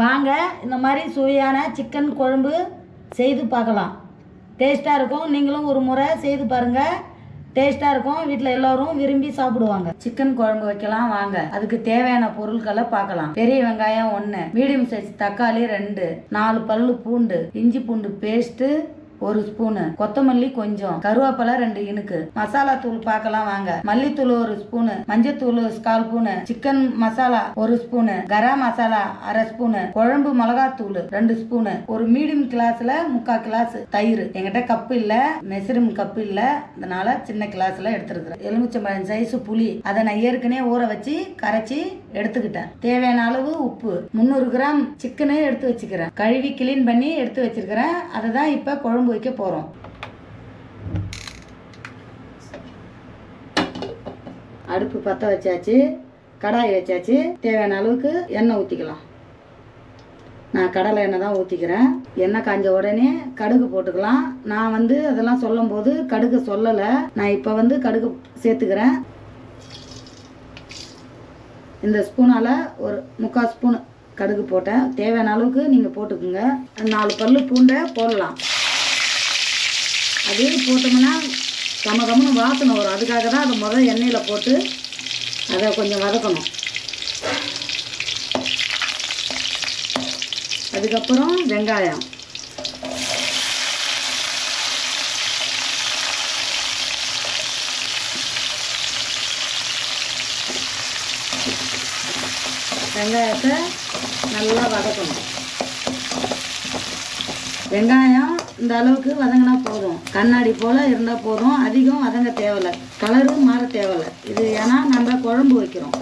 வாங்க இந்த மாதிரி சுவையான சிக்கன் குழம்பு செய்து பார்க்கலாம். டேஸ்ட்டாக இருக்கும். நீங்களும் ஒரு முறை செய்து பாருங்கள் டேஸ்ட்டாக இருக்கும். வீட்டில் எல்லோரும் விரும்பி சாப்பிடுவாங்க. சிக்கன் குழம்பு வைக்கலாம். வாங்க. அதுக்கு தேவையான பொருட்களை பார்க்கலாம். பெரிய வெங்காயம் ஒன்று மீடியம் சைஸ் தக்காளி ரெண்டு நாலு பல்லு பூண்டு இஞ்சி பூண்டு பேஸ்ட்டு ஒரு ஸ்பூனு. கொத்தமல்லி கொஞ்சம். கருவேப்பிலை ரெண்டு இனுக்கு. மசாலா தூள் பார்க்கலாம் வாங்க. மல்லித்தூள் ஒரு ஸ்பூனு. மஞ்சத்தூள் கால் ஸ்பூனு. சிக்கன் மசாலா ஒரு ஸ்பூனு. கரம் மசாலா அரை ஸ்பூனு. குழம்பு மிளகாத்தூள் ரெண்டு ஸ்பூனு. ஒரு மீடியம் கிளாஸ்ல முக்கால் கிளாஸ் தயிர். எங்கிட்ட கப்பு இல்ல மெசரும் கப்பு இல்ல. அதனால சின்ன கிளாஸ்ல எடுத்துருக்குறேன். எலுமிச்சம்பழம் சைஸ் புளி. அதை நான் ஏற்கனவே ஊற வச்சு கரைச்சி எடுத்துக்கிட்டேன். தேவையான அளவு உப்பு. முந்நூறு கிராம் சிக்கனு எடுத்து வச்சுக்கிறேன். கழுவி கிளீன் பண்ணி எடுத்து வச்சிருக்கிறேன். அதை தான் இப்போ குழம்பு வைக்க போகிறோம் அடுப்பு பற்ற வச்சாச்சு கடாய் வச்சாச்சு. தேவையான அளவுக்கு எண்ணெய் ஊற்றிக்கலாம் நான் கடலை எண்ணெய் தான் ஊற்றிக்கிறேன் எண்ணெய் காஞ்ச உடனே கடுகு போட்டுக்கலாம். நான் வந்து அதெல்லாம் சொல்லும் போது கடுகு சொல்லலை. நான் இப்போ வந்து கடுகு சேர்த்துக்கிறேன். இந்த ஸ்பூனால் ஒரு முக்கால் ஸ்பூன் கடுகு போட்டேன். தேவையான அளவுக்கு நீங்கள் போட்டுக்குங்க. நாலு பல்லு பூண்டை போடலாம். அதே போட்டோம்னா கம கமன்னு வாசனை வரும் அதுக்காக தான் அதை முதல் எண்ணெயில் போட்டு அதை கொஞ்சம் வதக்கணும். அதுக்கப்புறம் வெங்காயம். வெங்காயத்தை நல்லா வதக்கணும். வெங்காயம் இந்த அளவுக்கு வதங்கினா போதும். கண்ணாடி போல் இருந்தால் போதும். அதிகம் வதங்க தேவையில்லை. கலரும் மாற தேவையில்லை. இது ஏன்னா நம்ம குழம்பு வைக்கிறோம்.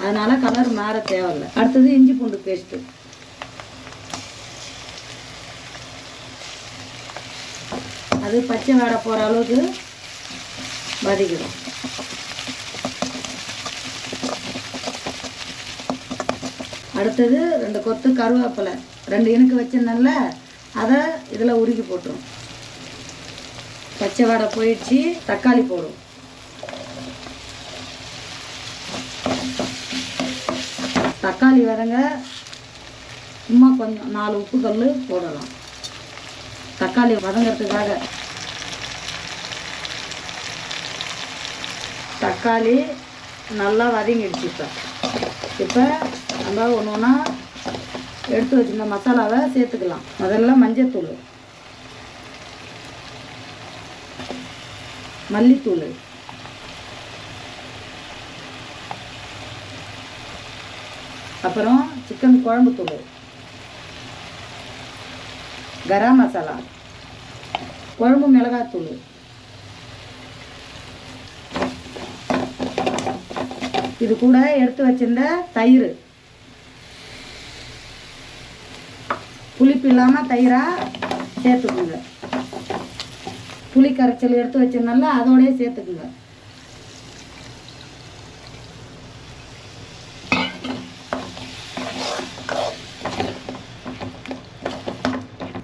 அதனால் கலர் மாற தேவையில்ல. அடுத்தது இஞ்சி பூண்டு பேஸ்ட்டு. அது பச்சை வாடை போகிற அளவுக்கு வதக்கிடும். அடுத்தது ரெண்டு கொத்து கருவேப்பிலை. ரெண்டு இனுக்கு வச்சிருந்தேன்ல. அதை இதில் உருக்கி போட்டுரும் பச்சை வடை போயிடுச்சு தக்காளி போடும் தக்காளி வதங்க சும்மா கொஞ்சம் நாலு உப்பு கல் போடலாம். தக்காளி வதங்கிறதுக்காக. தக்காளி நல்லா வதங்கிடுச்சு இப்போ. இப்போ நம்ம ஒன்று ஒன்றா எடுத்து வச்சிருந்த மசாலாவை சேர்த்துக்கலாம். முதல்ல மஞ்சத்தூள். மல்லித்தூள். அப்புறம் சிக்கன் குழம்பு தூள். கரம் மசாலா. குழம்பு மிளகாத்தூள். இது கூட எடுத்து வச்சிருந்த தயிர். புளிப்பு இல்லாமல் தயிராக சேர்த்துக்குங்க. புளி கரைச்சல் எடுத்து வச்சதுனால அதோடய சேர்த்துக்குங்க.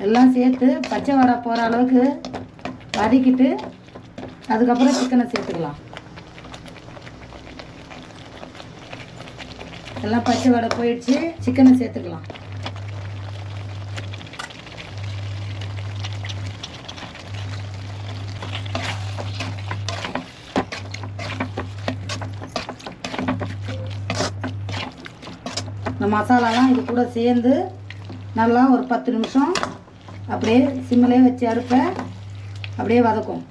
எல்லாம் சேர்த்து பச்சை வடை போகிற அளவுக்கு வதக்கிட்டு அதுக்கப்புறம் சிக்கனை சேர்த்துக்கலாம். எல்லாம் பச்சை வடை போயிடுச்சு சிக்கனை சேர்த்துக்கலாம். இந்த மசாலாலாம் இது கூட சேர்ந்து நல்லா ஒரு பத்து நிமிஷம் அப்படியே சிம்மிலே வச்சு அடுப்பை அப்படியே வதக்கும்.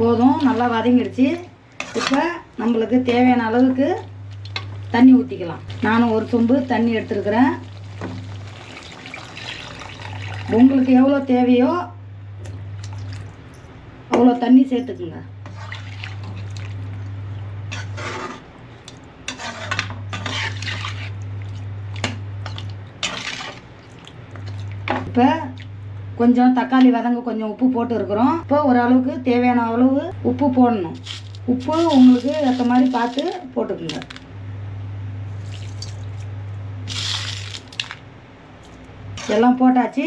போதும் நல்லா வதங்கிடுச்சு. இப்போ நம்மளுக்கு தேவையான அளவுக்கு தண்ணி ஊற்றிக்கலாம் நானும் ஒரு சொம்பு தண்ணி எடுத்துருக்குறேன். உங்களுக்கு எவ்வளோ தேவையோ அவ்வளோ தண்ணி சேர்த்துக்குங்க. இப்போ கொஞ்சம் தக்காளி வதங்க கொஞ்சம் உப்பு போட்டு இருக்கிறோம் இப்போ ஓரளவுக்கு தேவையான அளவு உப்பு போடணும். உப்பு உங்களுக்கு ஏற்ற மாதிரி பார்த்து போட்டுக்குங்க. எல்லாம் போட்டாச்சு.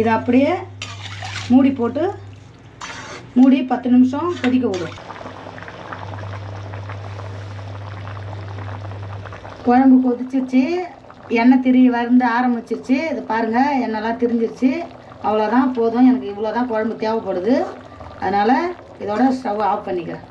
இதை அப்படியே மூடி போட்டு மூடி பத்து நிமிஷம் கொதிக்க விடும். குழம்பு கொதிச்சிச்சு எண்ணெய் திரி வந்து ஆரம்பிச்சிருச்சு. இது பாருங்கள் எண்ணெய்லாம் திரிஞ்சிருச்சு. அவ்வளோதான் போதும். எனக்கு இவ்வளோ தான் குழம்பு தேவைப்படுது. அதனால் இதோட ஸ்டவ் ஆஃப் பண்ணிக்கிறேன்.